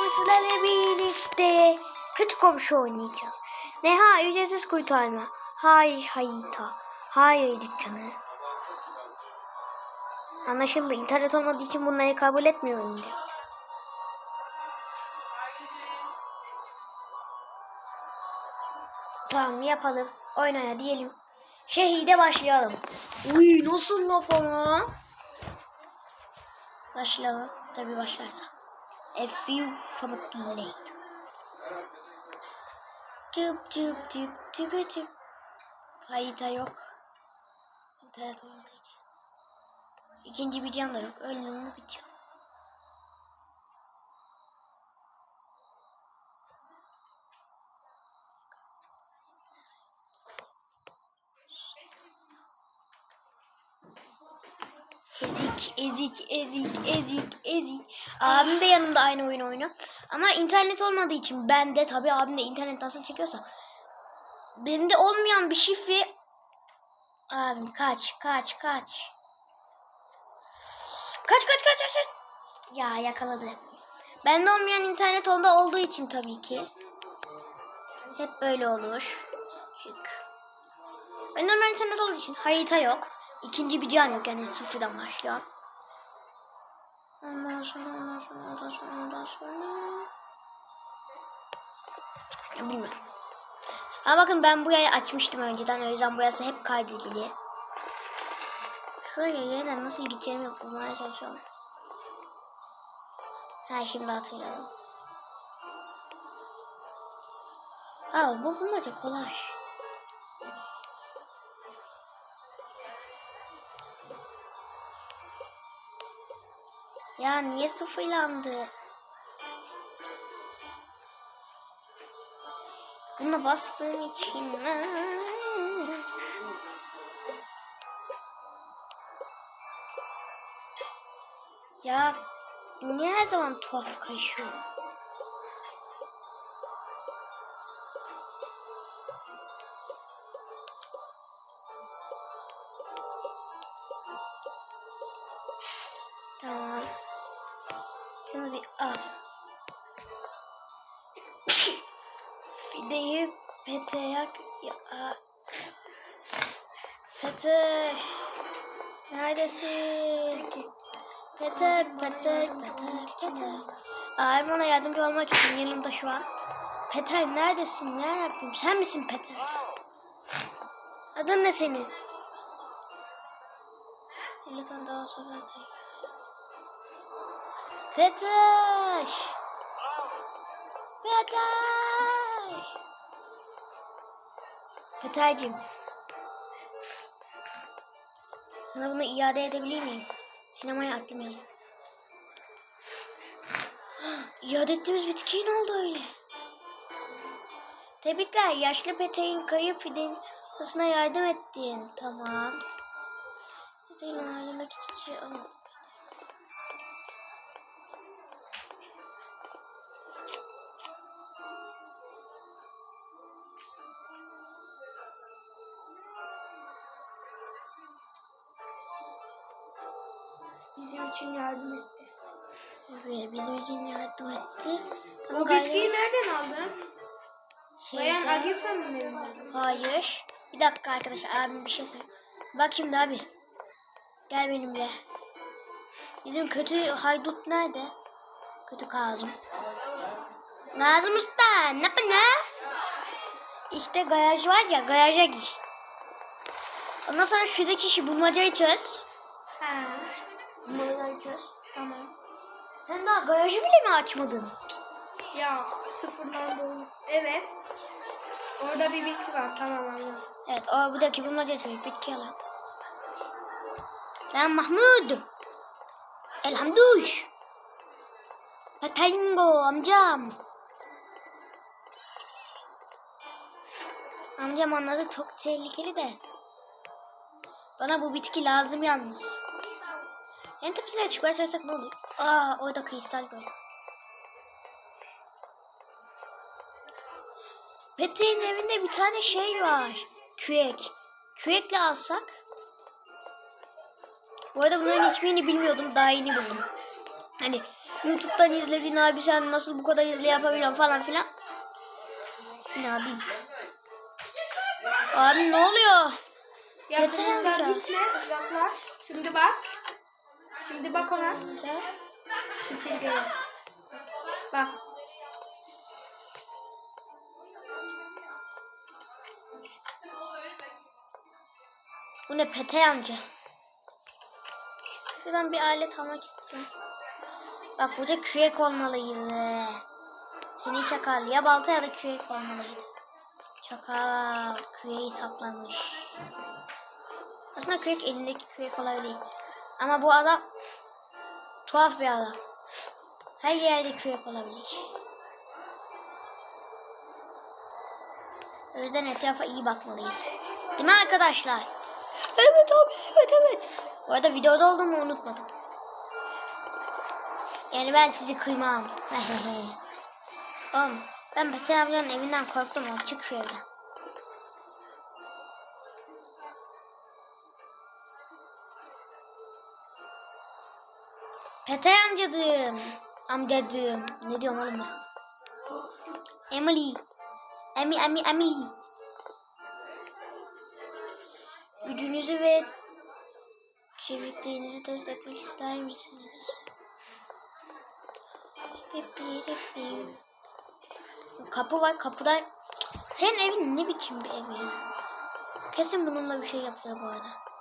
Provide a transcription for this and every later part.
bu sizlerle birlikte kötü komşu oynayacağız. Neha ücretsiz kurtarma. Hay hayita. Hayır dükkanı. Anlaşıldı. İnternet olmadığı için bunları kabul etmiyorum diyor. Tamam yapalım. Oynaya diyelim. Şehide başlayalım. Uy nasıl laf ama? Başlayalım. Tabii başlarsa. A few moment later. Tüp tüp tüp tüp tüp. Hayda yok. İnternet olmadığı için. İkinci bir can da yok. Öldüm mü bitiyor. Ezik, ezik, ezik, ezik, ezik. Abim de yanımda aynı oyun oynuyor. Ama internet olmadığı için ben de tabii abim de internet nasıl çekiyorsa. Bende olmayan bir şifre. Abim kaç, kaç, kaç. Kaç, kaç, kaç, kaç. kaç. Ya yakaladı. Bende olmayan internet onda olduğu için tabii ki. Hep böyle olur. Çık. Ben normal internet olduğu için harita yok. İkinci bir can yok yani sıfırdan başlayan. Ondan sonra ondan sonra ondan sonra ondan sonra. Ya bilmiyorum. Aa bakın ben bu yayı açmıştım önceden o yüzden bu yası hep kaydedili. Şuraya yeniden nasıl gideceğimi bulmaya çalışıyorum. Ha şimdi hatırladım. Aa bu bulmaca kolay. Ya niye sıfırlandı? Buna bastığım için. Ya niye her zaman tuhaf kayışıyor? Tamam. Şunu bir al. Fideyi Pete'ye ya. Peter. Neredesin? Peter, Peter, Peter, Peter. Abim ona yardımcı olmak için yanımda şu an. Peter neredesin? Ne yapayım? Sen misin Peter? Adın ne senin? Lütfen daha sonra Peter! Peter! Peter'cim. Sana bunu iade edebilir miyim? Sinemaya atlamayalım. İade ettiğimiz bitki ne oldu öyle? Tebrikler. Yaşlı Peter'in kayıp fidenin kafasına yardım ettin. Tamam. Peter'in halindeki çiçeği alın. Bizim için yardım etti. Evet, bizim için yardım etti. Ama O bitkiyi nereden aldın? şeyde- Bayan Agita mı verinden? Hayır. Bir dakika arkadaşlar abim bir şey söyle. Bak şimdi abi. Gel benimle. Bizim kötü haydut nerede? Kötü Kazım. Nazım Usta ne yapın ne? İşte garaj var ya garaja gir. Ondan sonra şuradaki işi bulmacayı çöz. Sen daha garajı bile mi açmadın? Ya sıfırdan doğru. Evet. Orada bir bitki var. Tamam anladım. Evet o buradaki bulmaca çöz. Bitki alan. Lan Mahmud. Elhamduş. Patayngo amcam. Amcam anladı çok tehlikeli de. Bana bu bitki lazım yalnız. En tepesine çıkmaya çalışsak ne olur? Aa orada kristal gördüm. Peteğin evinde bir tane şey var. Kürek. Kürekle alsak. Bu arada bunların hiçbirini bilmiyordum. Daha yeni buldum. Hani YouTube'dan izlediğin abi sen nasıl bu kadar hızlı yapabiliyorsun falan filan. Ne yapayım? Abi ne oluyor? Yeter gitme uzaklaş. Şimdi bak. Şimdi bak ona. Bak. Bu ne Pete amca? Şuradan bir alet almak istiyorum. Bak burada kürek olmalıydı. Seni çakal. Ya balta ya da kürek olmalıydı. Çakal küreği saklamış. Aslında kürek elindeki kürek olabilir. Ama bu adam tuhaf bir adam. Her yerde kürek olabilir. O yüzden etrafa iyi bakmalıyız. Değil mi arkadaşlar? Evet abi evet evet. Bu arada videoda olduğumu unutmadım. Yani ben sizi kıymam. Oğlum ben Beter amcanın evinden korktum. Çık şu evden. Peter amcadım. Amcadım. Ne diyorum oğlum ben? Emily. Emi, Emi, Emily. Gücünüzü ve çevikliğinizi test etmek ister misiniz? Kapı var kapıdan. Senin evin ne biçim bir ev ya? Kesin bununla bir şey yapıyor bu arada.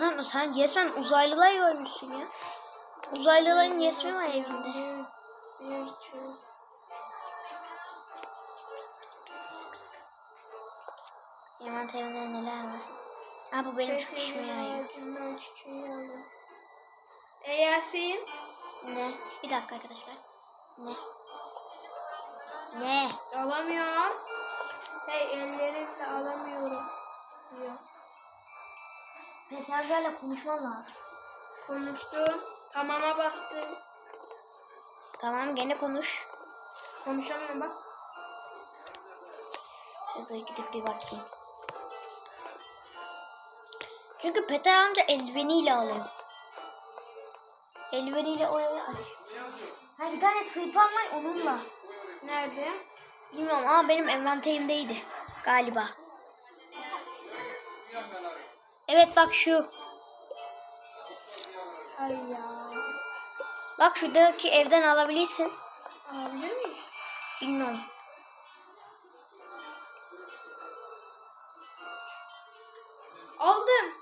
Zaman sen resmen uzaylılar görmüşsün ya. Uzaylıların resmi var evinde. Envanterimde neler var? Ha bu benim çok işime yarıyor. E Yasin. Ne? Bir dakika arkadaşlar. Ne? Ne? Alamıyorum. Hey ellerinle alamıyorum. Diyor. Peterger'le konuşmam lazım. Konuştum. Tamama bastım. Tamam gene konuş. Konuşamıyorum bak. Ya dur gidip bir bakayım. Çünkü Peter amca eldiveniyle alıyor. Eldiveniyle orayı aç. Ha bir tane tırpan var onunla. Nerede? Bilmiyorum ama benim envanterimdeydi galiba. Evet bak şu. Ay ya. Bak şuradaki evden alabilirsin. Alabilir miyim? Bilmiyorum. Aldım.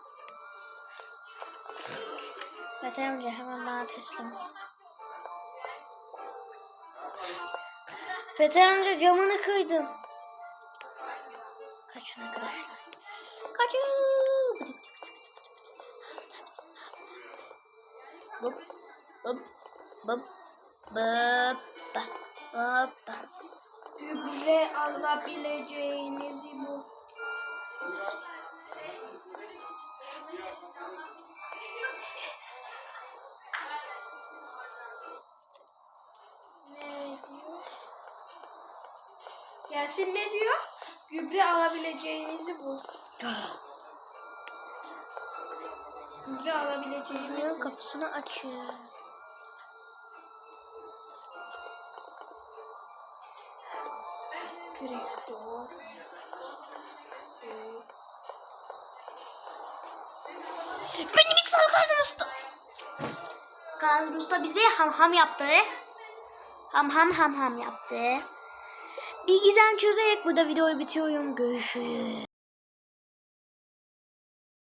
Peter amca hemen bana teslim ol. Peter amca camını kırdım. Kaçın arkadaşlar. Kaçın. Bıdı bıdı bıdı bıdı bıdı bıdı. Bıp bıp bıp bıp bıp bıp. Gübre alabileceğinizi bu. Ne diyor? Yasin ne diyor? Gübre alabileceğinizi bul. Gübre alabileceğinizi bul. kapısını açıyor. Kripto. Ee, Beni bir sal Kazım Usta. Kazım Usta bize ham ham yaptı. Ham ham ham ham yaptı. Bir gizem çözerek burada videoyu bitiriyorum. Görüşürüz.